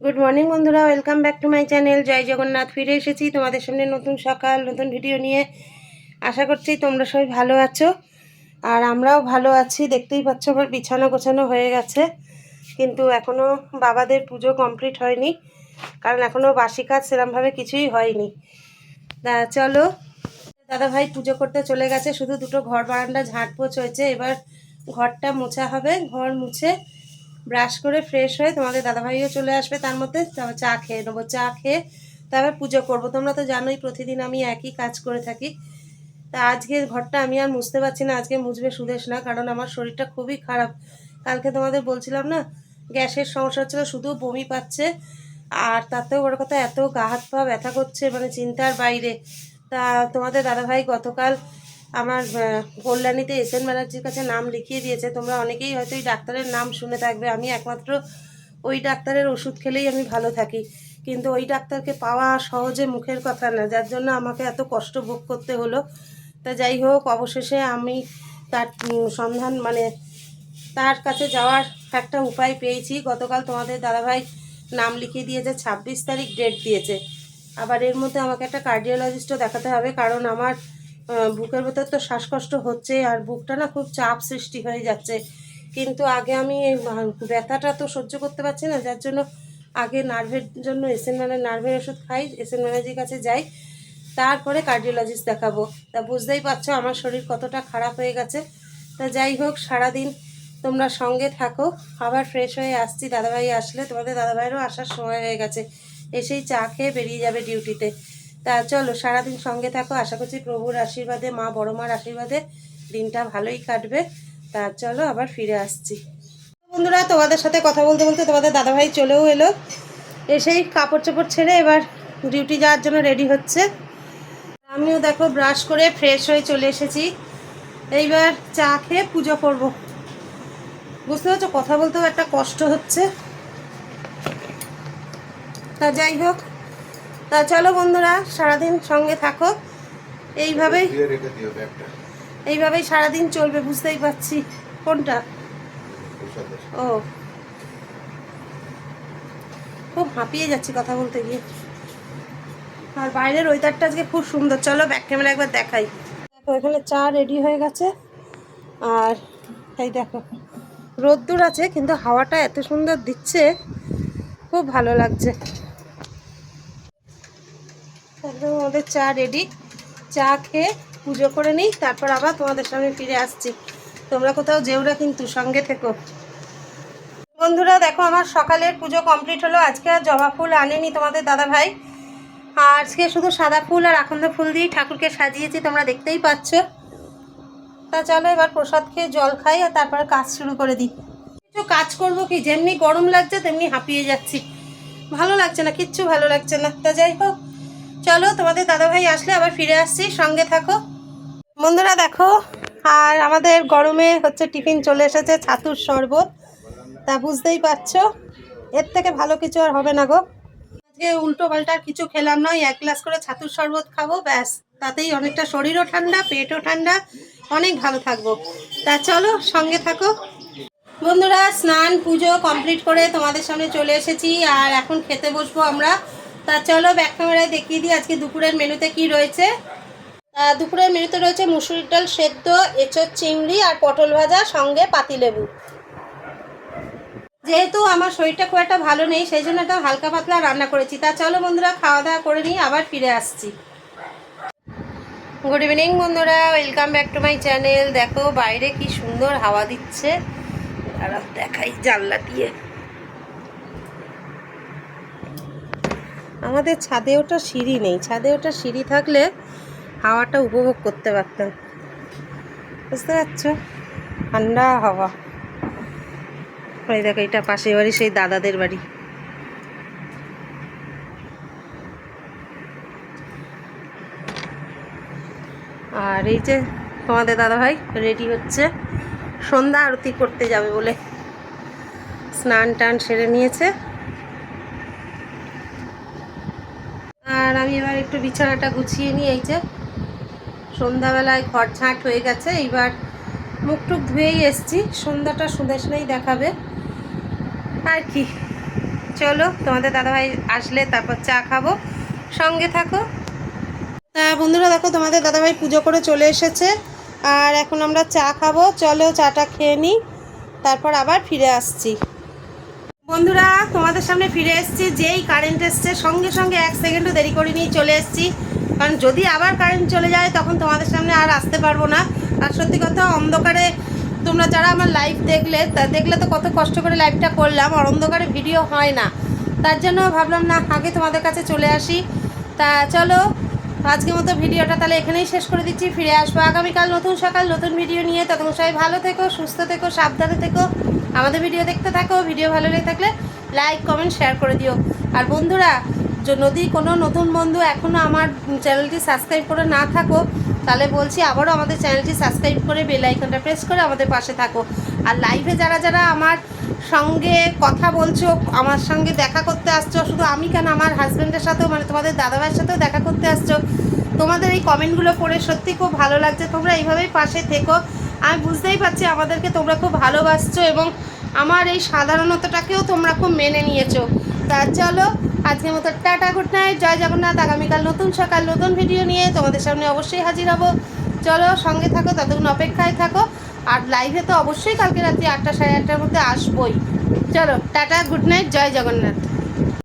Good morning বন্ধুরা। Welcome back to my channel Jai Jagannath, ফিরে এসেছি তোমাদের সামনে নতুন সকাল, নতুন ভিডিও নিয়ে। আশা করছি তোমরা সবাই ভালো আছো। আর আমরাও ভালো আছি। দেখতেই পাচ্ছ, আমার বিছানা গোছানো হয়ে গেছে। কিন্তু এখনও বাবাদের পুজো কমপ্লিট হয়নি। কারণ এখনও বাসি কাজ সেরমভাবে কিছুই হয়নি। তা চলো দাদা ভাই পুজো করতে চলে গেছে। শুধু দুটো ঘর বারান্দা, ঝাঁটপোছ হয়েছে। এবার ঘরটা মোছা হবে। ঘর মুছে ব্রাশ করে ফ্রেশ হয়ে তোমাদের দাদাভাইও চলে আসবে, তার মধ্যে চা খেয়ে নেব, চা খেয়ে তারপর পুজো করব। তোমরা তো জানোই প্রতিদিন আমি একই কাজ করে থাকি। তা আজকে ঘরটা আমি আর মুছতে পারছি না, আজকে মুছবে সুদেশ না, কারণ আমার শরীরটা খুবই খারাপ। কালকে তোমাদের বলছিলাম না, গ্যাসের সমস্যা হচ্ছিল, শুধু বমি পাচ্ছে, আর তাতেও বড় কথা, এত গা হাত পা ব্যথা করছে মানে চিন্তার বাইরে। তা তোমাদের দাদাভাই গতকাল আমার কল্যাণীতে এস এন ব্যানার্জির কাছে নাম লিখিয়ে দিয়েছে। তোমরা অনেকেই হয়তো এই ডাক্তারের নাম শুনে থাকবে। আমি একমাত্র ওই ডাক্তারের ওষুধ খেলেই আমি ভালো থাকি। কিন্তু ওই ডাক্তারকে পাওয়া সহজে মুখের কথা না, যার জন্য আমাকে এত কষ্ট ভোগ করতে হলো। তা যাই হোক, অবশেষে আমি তার সন্ধান মানে তার কাছে যাওয়ার একটা উপায় পেয়েছি। গতকাল তোমাদের দাদাভাই নাম লিখিয়ে দিয়েছে, ছাব্বিশ তারিখ ডেট দিয়েছে। আবার এর মধ্যে আমাকে একটা কার্ডিওলজিস্টও দেখাতে হবে, কারণ আমার বুকের ভেতর তো শ্বাসকষ্ট হচ্ছে আর বুকটা না খুব চাপ সৃষ্টি হয়ে যাচ্ছে। কিন্তু আগে আমি ব্যথাটা তো সহ্য করতে পারছি না, যার জন্য আগে নার্ভের জন্য এসএন মানে নার্ভের ওষুধ খাই, এসএন ম্যানেজির কাছে যাই, তারপরে কার্ডিওলজিস্ট দেখাবো। তা বুঝতেই পারছ আমার শরীর কতটা খারাপ হয়ে গেছে। তা যাই হোক, সারাদিন তোমরা সঙ্গে থাকো। আবার ফ্রেশ হয়ে আসছি, দাদাভাই আসলে তোমাদের দাদাভাইয়েরও আসার সময় হয়ে গেছে। এসেই চা খেয়ে বেরিয়ে যাবে ডিউটিতে তা চলো, সারাদিন সঙ্গে থাকো। আশা করছি প্রভুর আশীর্বাদে, মা বড় মার আশীর্বাদে দিনটা ভালোই কাটবে। তা চলো, আবার ফিরে আসছি। বন্ধুরা, তোমাদের সাথে কথা বলতে বলতে তোমাদের দাদাভাই চলেও এলো। এসেই কাপড় চোপড় ছেড়ে এবার ডিউটি যাওয়ার জন্য রেডি হচ্ছে। আমিও দেখো, ব্রাশ করে ফ্রেশ হয়ে চলে এসেছি। এইবার চা খেয়ে পুজো করব। বুঝতে পারছ? কথা বলতেও একটা কষ্ট হচ্ছে। তা যাই হোক তা চলো বন্ধুরা সারাদিন সঙ্গে থাকো। এইভাবেই এইভাবেই সারাদিন চলবে বুঝতেই পারছি। কোনটা? ও। খুব হাঁপিয়ে যাচ্ছি কথা বলতে গিয়ে। আর বাইরের ওয়েদারটা আজকে খুব সুন্দর। চলো ব্যাক ক্যামেরা একবার দেখাই। দেখো এখানে চা রেডি হয়ে গেছে। আর এই দেখো রোদ্দুর আছে কিন্তু হাওয়াটা এত সুন্দর দিচ্ছে। খুব ভালো লাগছে। একদম আমাদের চা রেডি চা খেয়ে পুজো করে নিই, তারপর আবার তোমাদের সামনে ফিরে আসছি। তোমরা কোথাও যেও না কিন্তু, সঙ্গে থেকো। বন্ধুরা, দেখো আমার সকালের পুজো কমপ্লিট হলো। আজকে আর জবা ফুল আনেনি তোমাদের দাদা ভাই আজকে শুধু সাদা ফুল আর আকন্দ ফুল দিয়েই ঠাকুরকে সাজিয়েছি, তোমরা দেখতেই পাচ্ছ। তা চলো এবার প্রসাদ খেয়ে জল খাই আর তারপরে কাজ শুরু করে দিই। কিছু কাজ করব কি? যেমনি গরম লাগছে, তেমনি হাঁপিয়ে যাচ্ছি। ভালো লাগছে না, কিচ্ছু ভালো লাগছে না। তা যাই হোক চলো, তোমাদের দাদাভাই আসলে আবার ফিরে আসছি, সঙ্গে থাকো। বন্ধুরা দেখো, আর আমাদের গরমে হচ্ছে টিফিন চলে এসেছে ছাতুর শরবত। তা বুঝতেই পারছ, এর থেকে ভালো কিছু আর হবে না গো। আজকে উল্টো পাল্টা কিছু খেলাম নয় এক গ্লাস করে ছাতুর শরবত খাব, ব্যাস। তাতেই অনেকটা শরীরও ঠান্ডা, পেটও ঠান্ডা, অনেক ভালো থাকব। তা চলো, সঙ্গে থাকো। বন্ধুরা, স্নান, পুজো কমপ্লিট করে তোমাদের সামনে চলে এসেছি, আর এখন খেতে বসবো আমরা। তা চলো ব্যাক ক্যামেরায় দেখিয়ে দিই আজকে দুপুরের মেনুতে কি রয়েছে। দুপুরের মেনুতে রয়েছে মুসুরির ডাল সেদ্ধ, এঁচোর চিংড়ি আর পটল ভাজা, সঙ্গে পাতিলেবু। যেহেতু আমার শরীরটা খুব একটা ভালো নেই, সেই জন্য একটা হালকা পাতলা রান্না করেছি। তা চলো বন্ধুরা, খাওয়া দাওয়া করে নিই, আবার ফিরে আসছি। গুড ইভিনিং বন্ধুরা welcome back to my channel দেখো বাইরে কি সুন্দর হাওয়া দিচ্ছে। আর দেখাই জানলা দিয়ে। আমাদের ছাদে ওটা সিঁড়ি নেই। ছাদে ওটা সিঁড়ি থাকলে হাওয়াটা উপভোগ করতে পারতাম। বুঝতে পারছ? ঠান্ডা হাওয়া। ওই দেখো, এটা পাশের বাড়ি, সেই দাদাদের বাড়ি। আর এই যে তোমাদের দাদা ভাই রেডি হচ্ছে। সন্ধ্যা আরতি করতে যাবে বলে। স্নান টান সেরে নিয়েছে। আর আমি এবার একটু বিছানাটা গুছিয়ে নিই, এই যে সন্ধ্যাবেলায় ঘর ঝাঁট হয়ে গেছে, এইবার মুখ টুক ধুয়েই এসছি, সন্ধ্যাটা সুদেশ নেই দেখাবে। আর কি, চলো তোমাদের দাদাভাই আসলে তারপর চা খাব, সঙ্গে থাকো। তা বন্ধুরা দেখো, তোমাদের দাদাভাই পুজো করে চলে এসেছে, আর এখন আমরা চা খাব, চলো চাটা খেয়ে নিই, তারপর আবার ফিরে আসছি। বন্ধুরা, তোমাদের সামনে ফিরে এসেছি। যেই কারেন্ট এসছে, সঙ্গে সঙ্গে এক সেকেন্ডও দেরি করে নিয়ে চলে এসেছি। কারণ যদি আবার কারেন্ট চলে যায়, তখন তোমাদের সামনে আর আসতে পারব না। আর সত্যি কথা, অন্ধকারে তোমরা যারা আমার লাইভ দেখলে, তা দেখলে তো কত কষ্ট করে লাইভটা করলাম, আর অন্ধকারে ভিডিও হয় না। তার জন্য ভাবলাম, না, আগে তোমাদের কাছে চলে আসি। তা চলো, আজকের মতো ভিডিওটা তাহলে এখানেই শেষ করে দিচ্ছি। ফিরে আসব আগামীকাল নতুন সকাল, নতুন ভিডিও নিয়ে। ততক্ষণ সবাই ভালো থেকো, সুস্থ থেকো, সাবধানে থেকো। আমাদের ভিডিও দেখতে থাকো ভিডিও ভালো লেগে থাকলে লাইক কমেন্ট শেয়ার করে দিও। আর বন্ধুরা যদি কোনো নতুন বন্ধু এখনও আমার চ্যানেলটি সাবস্ক্রাইব করে না থাকো, তাহলে বলছি আবারও আমাদের চ্যানেলটি সাবস্ক্রাইব করে বেল আইকনটা প্রেস করে আমাদের পাশে থাকো। আর লাইভে যারা যারা আমার সঙ্গে কথা বলছো, আমার সঙ্গে দেখা করতে আসছো, শুধু আমি কেন, আমার হাজব্যান্ডের সাথেও মানে তোমাদের দাদাভাইয়ের সাথেও দেখা করতে আসছো, তোমাদের এই কমেন্টগুলো পড়ে সত্যি খুব ভালো লাগছে। তোমরা এইভাবেই পাশে থেকো। আমি বুঝতেই পারছি আমাদেরকে তোমরা খুব ভালোবাসছো এবং আমার এই সাধারণতাটাকেও তোমরা খুব মেনে নিয়েছো। তা চলো, আজকের মতো tata good night Jai Jagannath, আগামীকাল নতুন সকাল, নতুন ভিডিও নিয়ে তোমাদের সামনে অবশ্যই হাজির হব। চলো, সঙ্গে থাকো, ততক্ষণ অপেক্ষায় থাকো। আর লাইভে তো অবশ্যই কালকে রাত্রি আটটা সাড়ে আটটার মধ্যে আসবোই। চলো, tata good night Jai Jagannath.